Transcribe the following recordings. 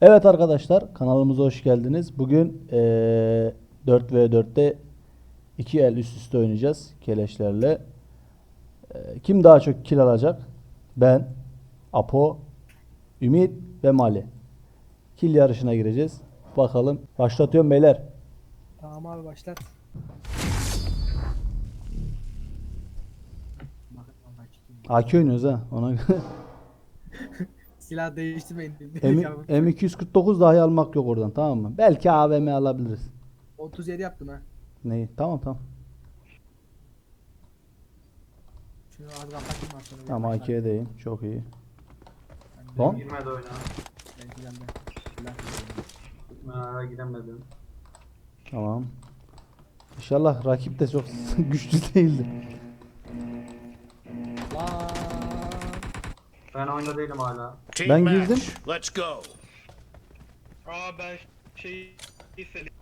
Evet arkadaşlar kanalımıza hoş geldiniz. Bugün eee 4v4'te 2 el üst üste oynayacağız keleşlerle. Eee, kim daha çok kill alacak? Ben, Apo, Ümit ve Mali. Kill yarışına gireceğiz. Bakalım. Başlatıyorum beyler. Tamam abi başlat. AK oynuyoruz ha. Ona. Silah değiştirmeyin. M- M249 dahi almak yok oradan tamam mı? Belki AVM alabiliriz. 37 yaptım ha. Neyi? Tamam tamam. Şunu az kapatayım. Tamam AK'ye değin. Çok iyi. Lan. Girmedi oyuna. belki ben de giremedim. Tamam. İnşallah rakip de çok güçlü değildir. Ben oyunda değilim hala. Team Ben match. girdim. Let's go. Aa ben şey Selim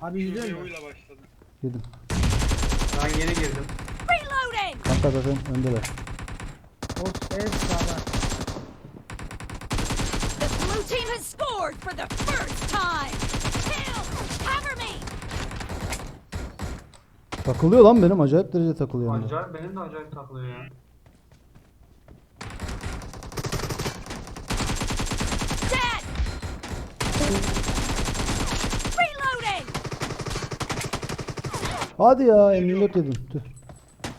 Abi yüzüyor mu? Videoyla başladım. Girdim. Ben yeni girdim. Reloading! Kanka zaten öndeler. Ort en sağda. The blue team has scored for the first time! Kill! Cover me! Takılıyor lan benim acayip derece takılıyor. yani. Acayip benim de acayip takılıyor ya. Dead! Reloading! Hadi ya 54 yedim. Tüh.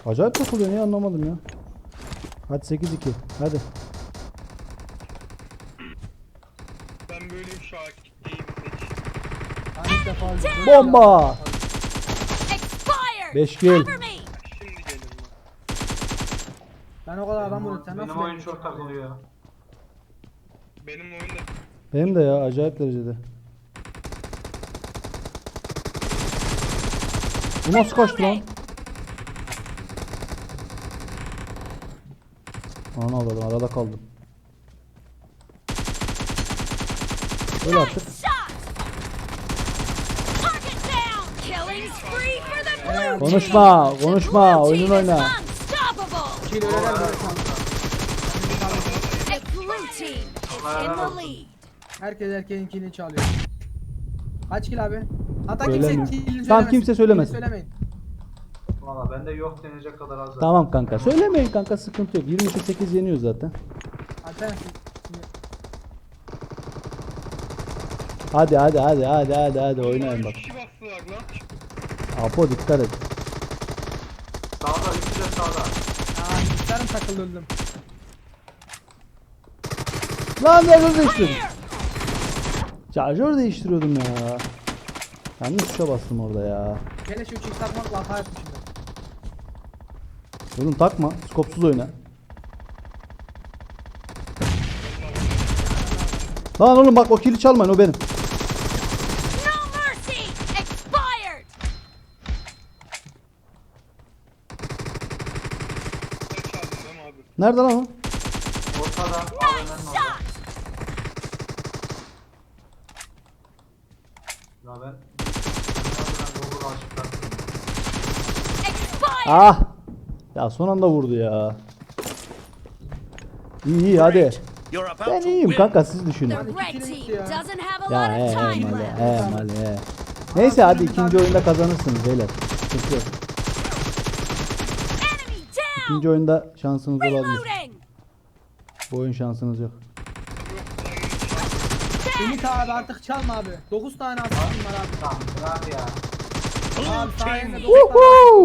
Acayip takılıyor niye anlamadım ya. Hadi 8-2. Hadi. Ben böyle defa öldü? Bomba! Expired! Beş kill. Cover me! Şimdi gelin lan. Ben o kadar adam vurdum. Sen benim nasıl oyun çok takılıyor. Benim oyunda Benim de ya acayip derecede. Bu nasıl kaçtı lan? Ana avradım arada kaldım. Öyle artık. team! Konuşma, konuşma, is oyna. Team Herkes erkeğin killini çalıyor. Kaç kill abi? Hatta Söylemiyor. kimse Tamam, söylemesin. kimse söylemesin. Killini söylemeyin. Valla bende yok denecek kadar az. Tamam kanka. Söylemeyin kanka sıkıntı yok. 23'e 8 yeniyor zaten. Hadi hadi hadi hadi hadi hadi oynayın bak. kişi bastılar lan. Apo dikkat et. Sağda, üçü de sağda. Aa hislerim takıldı öldüm. Lan nerede değiştirdim? Şarjör değiştiriyordum ya. Yanlış tuşa bastım orada ya. Gene şu çift takmakla hata yapmışım ben. Oğlum takma. Skopsuz oyna. Lan oğlum bak o kili çalmayın o benim. Nerede lan o? Ya ben... Ah! Ya son anda vurdu ya. İyi iyi hadi. Ben iyiyim kanka siz düşünün. The red team ya. doesn't have a Ya lot he of he time mali left. he mali he. Neyse hadi ikinci oyunda kazanırsınız beyler. Sıkıntı yok. Enemy down! İkinci oyunda şansınız olabilir. Reloading! Bu oyun şansınız yok. Ümit abi artık çalma abi. 9 tane asistim var abi. Tamam, ya. Abi sayende 9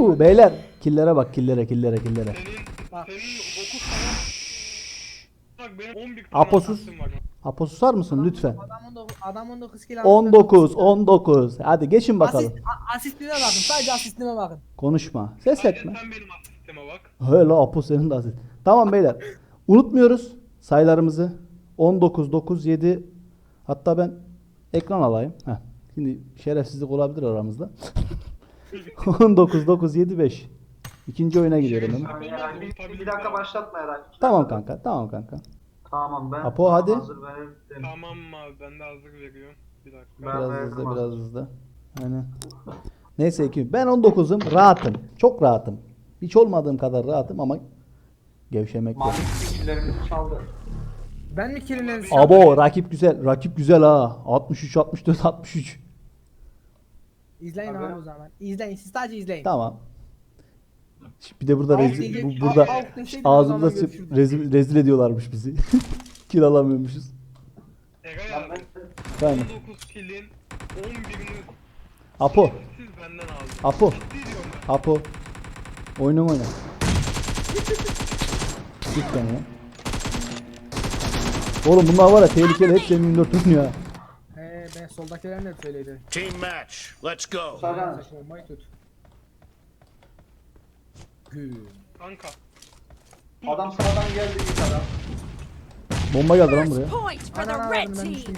tane. Beyler killere bak killere killere killere. Senin, Bak. senin 9 tane Bak benim 11 tane Aposuz. asistim var. Apo susar mısın lütfen? Adam 19, adam 19 kill almış, ben 19 dokuz kill. 19. Hadi geçin bakalım. Asist, a- asistine bakın. Sadece asistine bakın. Konuşma. Ses Sadece etme. sen benim asistime bak. Öyle Apo senin de asist. Tamam beyler. Unutmuyoruz sayılarımızı. 19 9 7 hatta ben ekran alayım. Heh. Şimdi şerefsizlik olabilir aramızda. 19 9 7 5. İkinci oyuna gidiyorum hemen. Tamam, Eray, bir, bir dakika başlatma Eray. Tamam kanka. Tamam kanka. Tamam ben Apo, hadi. hazır. Tamam abi ben de hazır veriyorum. Bir dakika. Ben Biraz hızlı biraz hızlı. Aynen. Neyse iki. Ben 19'um. Rahatım. Çok rahatım. Hiç olmadığım kadar rahatım ama gevşemek yok. Mavi çaldı. Ben mi kilimleri Abo rakip güzel. Rakip güzel ha. 63 64 63. İzleyin Abi. abi o zaman. İzleyin. Siz sadece izleyin. Tamam. Şimdi Bir de burada Alt rezil, diyecek- bu, burada alt- o görüşürdük. rezil, rezil ediyorlarmış bizi. Kiralamıyormuşuz. Egay Lan abi. ben Efendim. 19 kilin 11'ini Apo. siz benden aldınız. Apo. Ciddi diyorum ben. Apo. Oyunum oyna. Lütfen ya. Oğlum bunlar var ya tehlikeli hepsi M24 tutmuyor ha. He ben soldakiler de söyledi. Team match. Let's go. Sağdan. Bombayı tut. Gül. Adam sağdan geldi ilk adam. Bomba geldi lan buraya. Point for the Ana, red ben team. düştüm.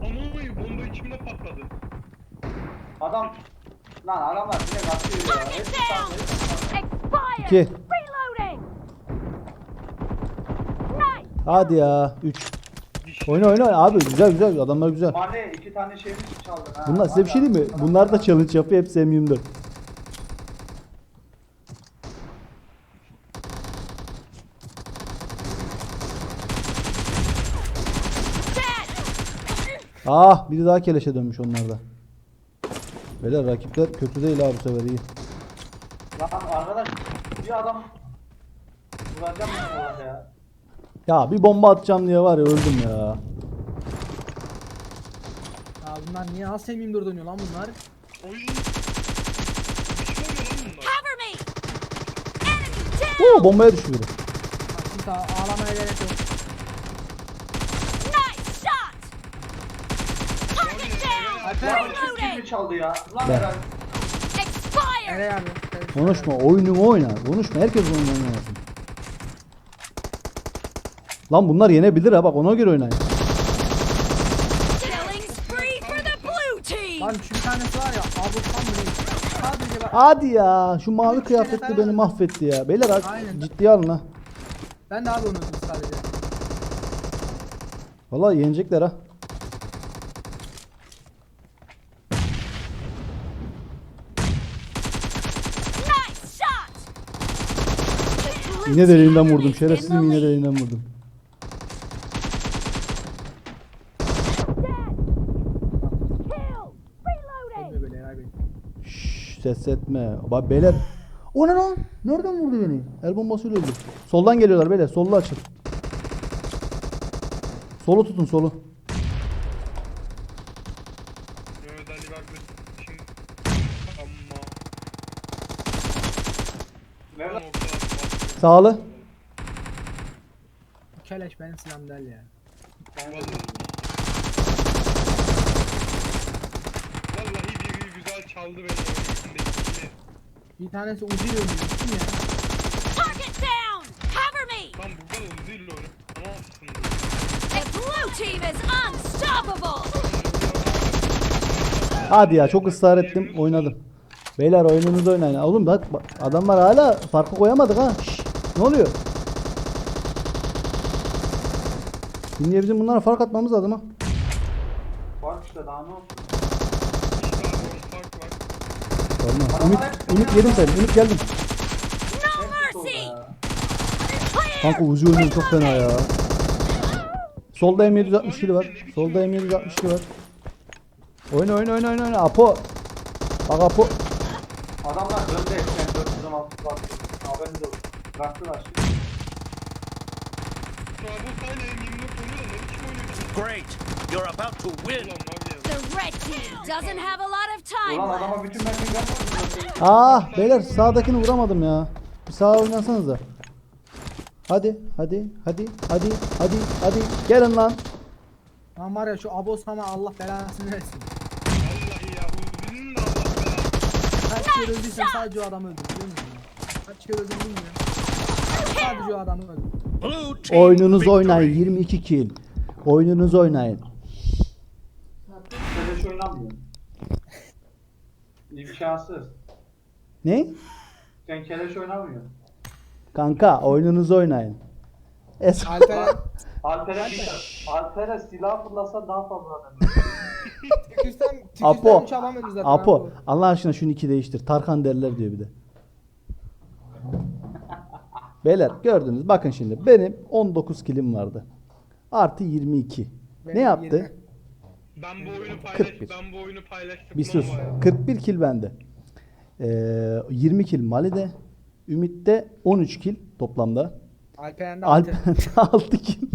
Aman oy bomba içimde patladı. Adam. Lan adamlar yine kaçıyor ya. Hepsi sağdan, 2 Hadi ya. 3. Dişli. Oyna oyna abi güzel güzel adamlar güzel. Mane iki tane şeyimiz çaldın ha. Bunlar size bir şey diyeyim mi? Bunlar da challenge yapıyor hepsi M24. Dead. Ah biri daha keleşe dönmüş onlarda. Beyler rakipler kötü değil abi bu sefer iyi. Lan arkadaş bir adam vuracağım ya? Ya bir bomba atacağım diye var ya öldüm ya. Ya bunlar niye az sevmeyeyim dur dönüyor lan bunlar? Oy. Bir şey oluyor lan bunlar. Cover me. Enemy down. Oo bombaya düştü biri. Bak ağlamaya gerek yok. Nice shot. Target down. Alper. Kim kimi Reloading. çaldı ya? Lan Ben. Eren. Expired. Eray abi. Konuşma oyununu oyna. Konuşma herkes oyunu oynasın. Lan bunlar yenebilir ha bak ona göre oynayın. Lan şu bir tanesi var ya. Değil. Sadece bak. Hadi ya şu mavi kıyafetli beni mahvetti ya. Beyler hadi Aynen. ciddiye alın ha. Ben de abi öldüm sadece. Vallahi yenecekler ha. Nice shot. The blue deliğinden team vurdum. is in Şerefsizim the yine lead. deliğinden vurdum. Kill. Reloading. Olmuyor böyle Eray Bey. Şşş ses etme. Bak beyler. O ne lan? Nereden vurdu beni? El bombasıyla öldü. Soldan geliyorlar beyler. Sollu açın. Solu tutun solu. Ortada. Sağlı. Keleş benim silahım değil ya. Vallahi. Vallahi çaldı beni içindeki. Bir tanesi ucu oynuyor. Kim ya? Target down. Cover me. Lan bu kadar değil oyun. Ama aslında. The blue team is unstoppable. Hadi ya çok ısrar ettim. Oynadım. Beyler oyununuzu oynayın. Oğlum bak bak, adamlar hala farkı koyamadık ha. Şşş, ne oluyor? Şimdi bizim bunlara fark atmamız lazım ha. var işte daha ne olsun. İşte abi on fark var. Olmaz. Ümit, Ümit yedim seni. Ümit geldim. Kanka Uzi oynuyor çok fena ya. Solda M762 var. Solda M762 var. Oyna oyna oyna oyna. Apo. Bak Apo. Adamlar döndü eksen 416 bastı. Haberiniz olsun. Bıraktılar şimdi. Şu an bu sayla M24 oynuyor da ne biçim oynuyor? Great. You're about to win. Var. The red team doesn't have a lot of time Ulan adama bütün mermiyi yapmadın. Ah beyler sağdakini vuramadım ya. Bir sağa oynasanıza. Hadi hadi hadi hadi hadi hadi gelin lan. Lan var ya şu Abos ama Allah belasını versin. Vallahi ya. Uzun'un da Allah belanı. Kaç kere öldüysem sadece o adamı öldüm biliyor musun? ya? Kaç kere öldüm bilmiyorum. Sadece o adamı öldüm. Blue team. Oyununuzu victory. oynayın 22 kill. Oyununuzu oynayın. Keleş oynamıyor. İmkansız. Ne? Sen keleş oynamıyorsun. Kanka oyununuzu oynayın. Es Alperen Alperen, Alperen silah fırlasa daha fazla adam. tükürsem Apo. tükürsem çalamıyoruz zaten. Apo Allah aşkına şunu iki değiştir. Tarkan derler diyor bir de. Beyler gördünüz bakın şimdi benim 19 kilim vardı. artı 22. ne Benim yaptı? 20. Ben bu oyunu 41. paylaş ben bu oyunu paylaştım. Bir sus. 41 kill bende. Ee, 20 kill Mali'de. Ümit'te 13 kill toplamda. Alperen'de. Alper'de 6 kill.